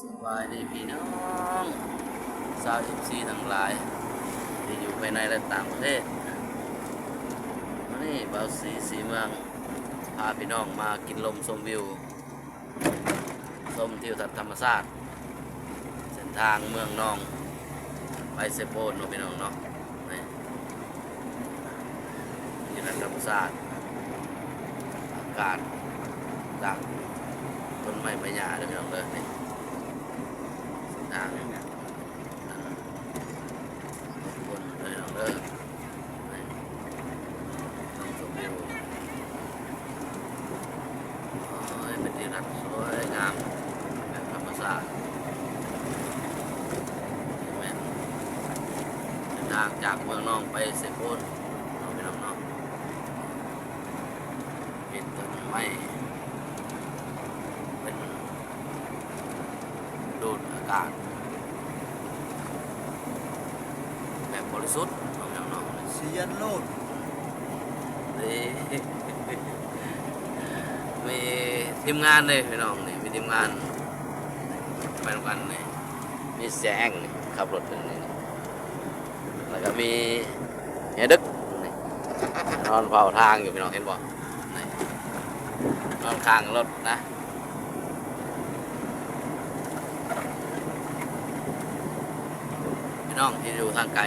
สบายดีพี่น้องสาวอิซีทั้งหลาย ที่อยู่ภายในและต่างประเทศวันนี้เบาสีสีเมืองพาพี่น้องมากินลมชมวิวชมทิวทัศน์ธรรมชาติเส้นทางเมืองนอง ไปเซโปนพี่น้องเนาะนี่ทิวทัศน์ธรรมชาติอากาศจากต้นไม้ใบหญ้าเด้อพี่น้องเด้อนี่ ทางอ่าบนเด้อพี่น้องเด้อนี่ลมชมวิวโอ้ยเป็นที่รักสวยงามแบบธรรมชาติเดินทางจากเมืองนองไปเซโปนน้องพี่น้องเนาะเป็นต้นไม้เป็นดูด กาศ แบบบริสุทธิ์น้องพี่น้องเนาะเสียนโลดนี่มีทีมงานเลยพี่น้องนี่มีทีมงานไปทำกันนี่มีแสงนี่ขับรถถึงนี่แล้วก็มีเฮยดึกนี่นอนเฝ้าทางอยู่พี่น้องเห็นบ่นี่นอนข้างรถนะ พี่น้องที่อยู่ทางไกล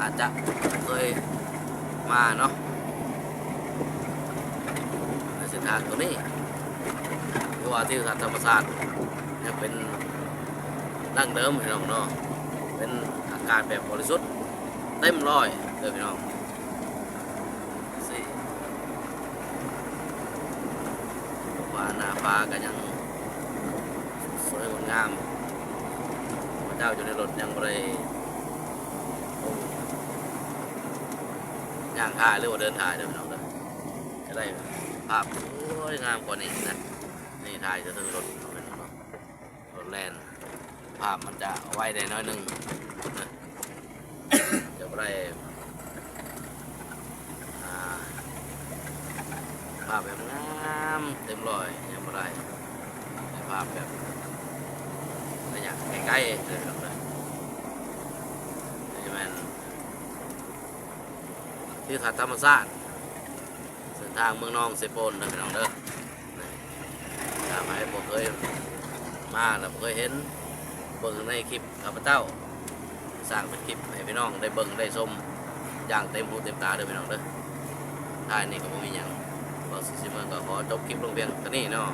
อาจจะเคยมาเนาะเส้นทางตัวนี้หรือว่าที่สัตว์ธรรมชาติยังเป็นดั้งเดิมพี่น้องเนาะเป็นอากาศแบบบริสุทธิ์เต็มร้อยเลยพี่น้องสี่ว่าหน้าฟ้าก็ยังสวยงดงามพระเจ้าอยู่ในรถยังบริย่างถ่ายหรือว่าเดินถ่ายเด้อพี่น้องเด้อจะได้ภาพสวยงามกว่านี้นะนี่ถ่ายจะถึงรถรถแลนภาพมันจะไว้ได้น้อยหนึงนะจะบ่ได้อ่าภาพแบบงามเต็มร้อยยังไม่ได้ภาพแบบระยะใกล้ๆเลยครับนะนี่แมัน ที่ถัดธรรมชาติเส้นทางเมืองน้องเซโปนนะพี่น้องเด้อถ้าใครบ่เคยมาแล้วบ่เคยเห็นเบิ่งในคลิปข้าพเจ้า สร้างเป็นคลิปให้พี่น้องได้เบิ่งได้ชมอย่างเต็มหูเต็มตาเด้อพี่น้องเด้อท้ายนี้ก็บ่มีหยังบ่สิสิเมือก็ขอจบคลิปลงเพียงเท่านี้เนาะ